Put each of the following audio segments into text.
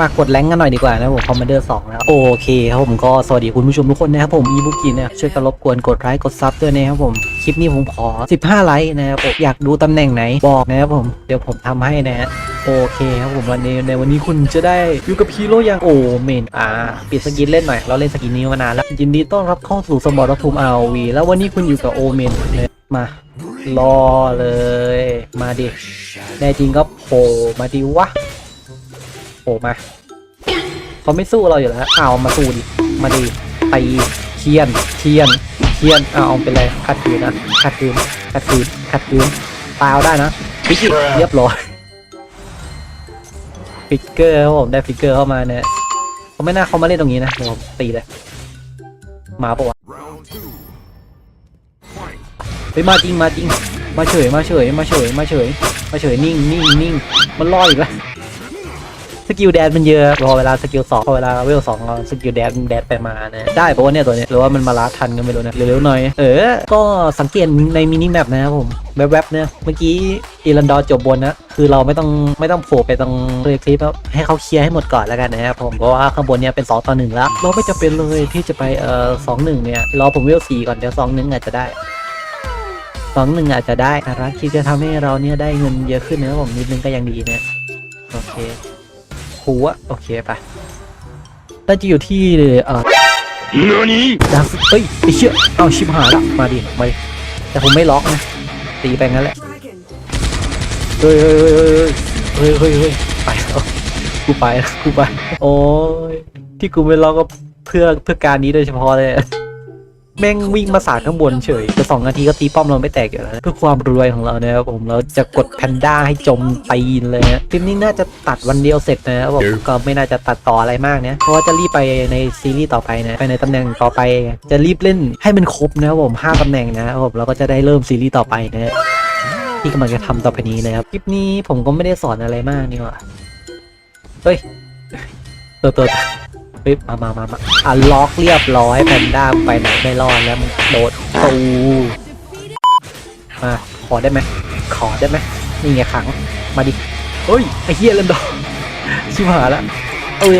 มากดแรงกันหน่อยดีกว่านะผมคอมมานเดอร์สองแล้วโอเคครับผมก็สวัสดีคุณผู้ชมทุกคนนะครับผมอีบุกินเนี่ยช่วยกันรบกวนกดไลค์กดซับด้วยนะครับผมคลิปนี้ผมขอ 15 ไลค์นะครับผมอยากดูตำแหน่งไหนบอกนะครับผมเดี๋ยวผมทำให้นะฮะโอเคครับผมวันนี้ในวันนี้คุณจะได้อยู่กับฮีโร่อย่างโอเมนอ่าปิดสกินเล่นหน่อย เราเล่นสกินนี้มานานแล้วยินดีต้อนรับเข้าสู่สมรภูมิ ROV แล้ววันนี้คุณอยู่กับโอเมนมารอเลย มาดิแน่จริงก็โผล่มาดิวะ โผล่มาเขาไม่สู้เราอยู่แล้วเอามาสู้ดิมาดิตีเทียนเทียนเทียนเอาเอาเป็นไรขัดขืนนะขัดขืนขัดขืนขัดขืนตายเอาได้นะฟิกิเรียบร้อยฟิกเกอร์ครับผมได้ฟิกเกอร์เข้ามาเนี่ยเขาไม่น่าเขามาเล่นตรงนี้นะผมตีเลยมาปะวะเฮ้ยมาจริงมาจริงมาเฉยมาเฉยมาเฉยมาเฉยมาเฉยนิ่งนิ่งนิ่งมันรอดอีกแล้ว กิลแดนมันเยอะพอเวลาสกิลสองพอเวลาเวลสองเราสกิลแดนแดนไปมาเนี่ยได้ปะวะเนี่ยตัวเนี้ยหรือว่ามันมาลาทันกันไม่รู้นะเร็วๆหน่อยเออก็สังเกตในมินิแมปนะครับผมแวบๆเนี่ยเมื่อกี้อีรันดอร์จบบนนะคือเราไม่ต้องไม่ต้องโผล่ไปตรงเรือคลิปแล้วให้เขาเคลียร์ให้หมดก่อนแล้วกันนะครับผมเพราะว่าข้างบนเนี่ยเป็นสองต่อหนึ่งแล้ว เราไม่จำเป็นเลยที่จะไปเอ่อสองหนึ่งเนี่ยรอผมเวลสี่ก่อนเดี๋ยวสองหนึ่งอาจจะได้สองหนึ่งอาจจะได้อารักคิดจะทำให้เราเนี่ยได้เงินเยอะขึ้นนะผมนิดนึงก็ยังดีนะโอเค หัวโอเคไปน่าจะอยู่ที่เอ่อ何ดาร์ฟเฮ้ยไอ้เชี่ยเอาชิบหายละมาดิมาดิแต่ผมไม่ล็อกนะตีไปงั้นแหละเฮ้ยเฮ้ยเฮ้ยเฮ้ยเฮ้ยเฮ้ยไปแล้วกูไปแล้วกูไปโอ้ยที่กูไม่ล็อกก็เพื่อเพื่อการนี้โดยเฉพาะเลย แม่งวิ่งมาสาดข้างบนเฉยแต่สองนาทีก็ตีป้อมเราไม่แตกอยู่แล้วเพื่อความรวยของเรานะครับผมเราจะกดแพนด้าให้จมตีนเลยนะคลิปนี้น่าจะตัดวันเดียวเสร็จนะครับผมก็ไม่น่าจะตัดต่ออะไรมากนะเพราะว่าจะรีบไปในซีรีส์ต่อไปนะไปในตำแหน่งต่อไป จะรีบเล่นให้มันครบนะครับผมห้าตำแหน่งนะครับผมเราก็จะได้เริ่มซีรีส์ต่อไปนะที่กำลังจะทำต่อไปนี้นะครับคลิปนี้ผมก็ไม่ได้สอนอะไรมากนี่หว่าเฮ้ยตัวตัว เฮ้ยมามามามาอะล็อกเรียบร้อยแพนด้าไปไหนไม่รอดแล้วมันโดดตูมาขอได้ไหมขอได้ไหมนี่ไงขังมาดิเฮ้ยไอ้เฮียเลนดอร์ชิบหายละเอ้ย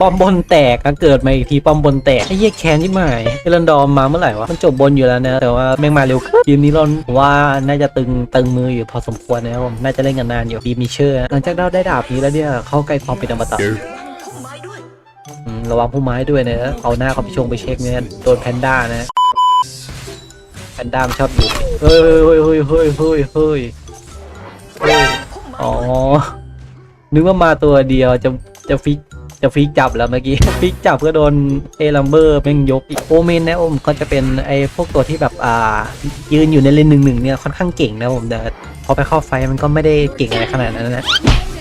ป้อมบนแตกก็เกิดมาอีกทีป้อมบนแตกไอ้เฮียแคนที่หมายเอเลนดอร์มาเมื่อไหร่วะมันจบบนอยู่แล้วนะแต่ว่าแม่งมาเร็วขึ้นทีมนี้เราว่าน่าจะตึงตึงมืออยู่พอสมควรนะครับผมน่าจะเล่นกันนานอยู่ทีมีเชื่อหลังจากเราได้ดาบนี้แล้วเนี่ยเข้าใกล้ความเป็นอมตะ ระวังผู้ไม้ด้วยนะเอาหน้าเขาไปชงไปเช็คเนี่ยโดนแพนด้านะแพนด้ามชอบอยู่เฮ้ยเฮ้ยเฮ้ยเฮ้ยเฮ้ยเฮ้ยอ๋อนึกว่ามาตัวเดียวจะจะฟิกจะฟิกจับแล้วเมื่อกี้ฟิกจับก็โดนเอลัมเบอร์แม่งยกอีกโอเมนนะผมก็จะเป็นไอ้พวกตัวที่แบบอ่ายืนอยู่ในเลนหนึ่งหนึ่งเนี่ยค่อนข้างเก่งนะผมแต่พอไปเข้าไฟมันก็ไม่ได้เก่งอะไรขนาดนั้นนะ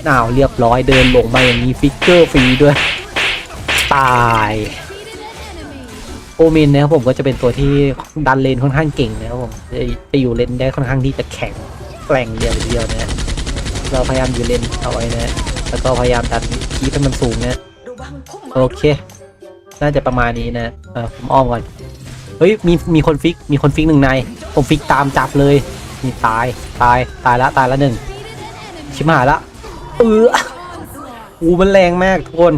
อ้าวเรียบร้อยเดินลงมาอย่างนี้ฟิกเกอร์ฟรีด้วย ตายโอเมนนะครับผมก็จะเป็นตัวที่ดันเลนค่อนข้างเก่งนะครับผมจะไปอยู่เลนได้ค่อนข้างที่จะแข็งแกร่งเดียวเดียวนะเราพยายามอยู่เลนเอาไว้นะแล้วก็พยายามดันคีบให้มันสูงนะโอเค น่าจะประมาณนี้นะเออผมอ้อมก่อนเฮ้ยมีมีคนฟิกมีคนฟิกหนึ่งในผมฟิกตามจับเลยมีตายตายตายละตายละหนึ่งชิบหายละเอออูมันแรงมากทุกคน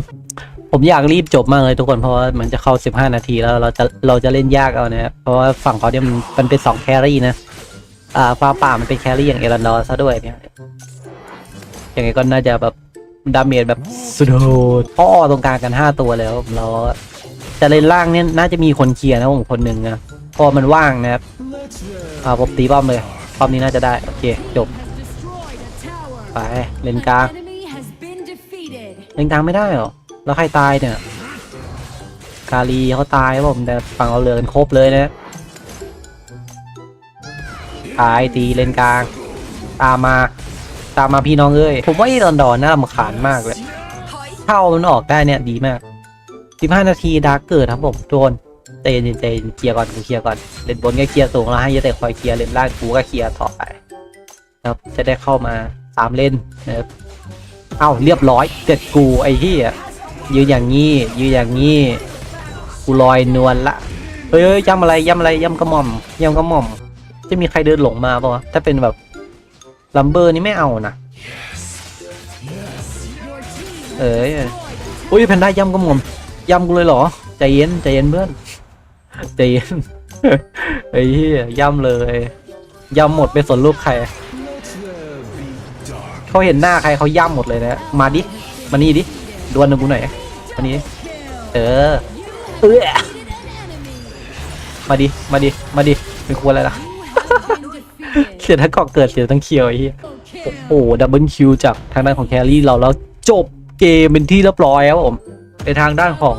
ผมอยากรีบจบมากเลยทุกคนเพราะว่ามันจะเข้า 15 นาทีแล้วเราจะเราจะเล่นยากเอานะครับเพราะว่าฝั่งเขาเนี่ยมันมันเป็นสองแครี่นะ อ่าฟ้าป่ามันเป็นแครี่อย่างเอรันดอร์ซะด้วยเนี่ยอยังไงก็น่าจะแบบดาเมจแบบสุดโหดพ่อตรงกลางกัน 5 ตัวแล้วเราจะเล่นล่างเนี่ยน่าจะมีคนเคลียร์นะผมคนหนึ่งนะพอมันว่างนะครับอ่าผมตีป้อมเลยป้อมนี้น่าจะได้โอเคจบไปเล่นกลางเล่นกลางไม่ได้เหรอ แล้วใครตายเนี่ย กาลีเขาตายครับผมแต่ฝั่งเราเหลือกันครบเลยนะตายตีเลนกลาง ตามมา ตามมาพี่น้องเอ้ย ผมว่าไอ้ดอนดอนน่ารำคาญมากเลยถ้าเอามันออกได้เนี่ยดีมาก 15 นาทีดาร์กเกิดครับผมโดนเตนเตนเคลียร์ก่อนกูเคลียร์ก่อนเลนบนก็เคลียร์สูงแล้วให้ยะแต่คอยเคลียร์เลนล่างกูก็เคลียร์ต่อไปครับจะได้เข้ามาสามเลนนะครับเอ้าเรียบร้อยเด็ดกูไอ้ที่อะ ยืนอย่างงี้ ยืนอย่างงี้ กูลอยนวลละ เฮ้ยยย้ำอะไรย้ำอะไรย้ำกระหม่อมย้ำกระหม่อม จะมีใครเดินหลงมาปะวะ ถ้าเป็นแบบลัมเบอร์นี่ไม่เอานะ เอ้ยอุ้ยแพนด้าย่ำก็มอมย่ำกูเลยเหรอ ใจเย็นใจเย็นเพื่อน ใจเย็นไอ้เหี้ยย่ำเลยย่ำหมดไปสนลูกใครเขาเห็นหน้าใครเขาย่ำหมดเลยนะ มาดิ มานี่ดิ ดวลกับกูหน่อยมานี่ดิเออเออมาดิ มาดิ มาดิเป็นครัวอะไรล่ะ เสียทั้งเกาะเกิดเสียทั้งเคียวไอ้เหี้ยโอ้โหดับเบิลคิวจากทางด้านของแครี่เราแล้วจบเกมเป็นที่เรียบร้อยครับผมในทางด้านของ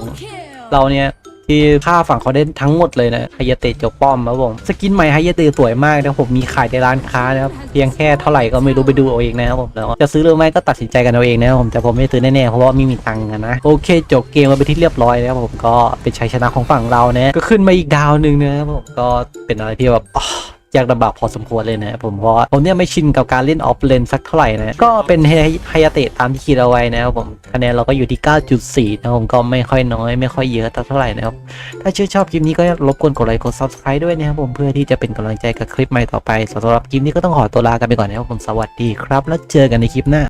เราเนี่ย ที่ฆ่าฝั่งเขาได้ทั้งหมดเลยนะไฮยาเตะจบป้อมครับผมสกินใหม่ไฮยาเตะสวยมากนะผมมีขายในร้านค้านะครับเพียงแค่เท่าไหร่ก็ไม่รู้ไปดูเอาเองนะครับผมแล้วจะซื้อหรือไม่ก็ตัดสินใจกันเอาเองนะครับผมแต่ผมไม่ซื้อแน่ๆเพราะว่าไม่มีตังค์นะโอเคจบเกมมาไปที่เรียบร้อยแล้วผมก็เป็นชัยชนะของฝั่งเรานะก็ขึ้นมาอีกดาวหนึ่งนะครับผมก็เป็นอะไรที่แบบ ยากลำบากพอสมควรเลยนะผมเพราะว่าผมเนี่ยไม่ชินกับการเล่นออฟเลนสักเท่าไหร่นะก็เป็นไฮยาเตะตามที่คิดเอาไว้นะครับผมคะแนนเราก็อยู่ที่ 9.4 นะครับผมก็ไม่ค่อยน้อย ไม่ค่อยเยอะเท่าไหร่นะครับถ้าชื่นชอบคลิปนี้ก็รบกวนกดไลค์กด subscribe ด้วยนะครับผมเพื่อที่จะเป็นกำลังใจกับคลิปใหม่ต่อไปสำหรับคลิปนี้ก็ต้องขอตัวลากันไปก่อนนะครับผมสวัสดีครับ แล้วเจอกันในคลิปหน้า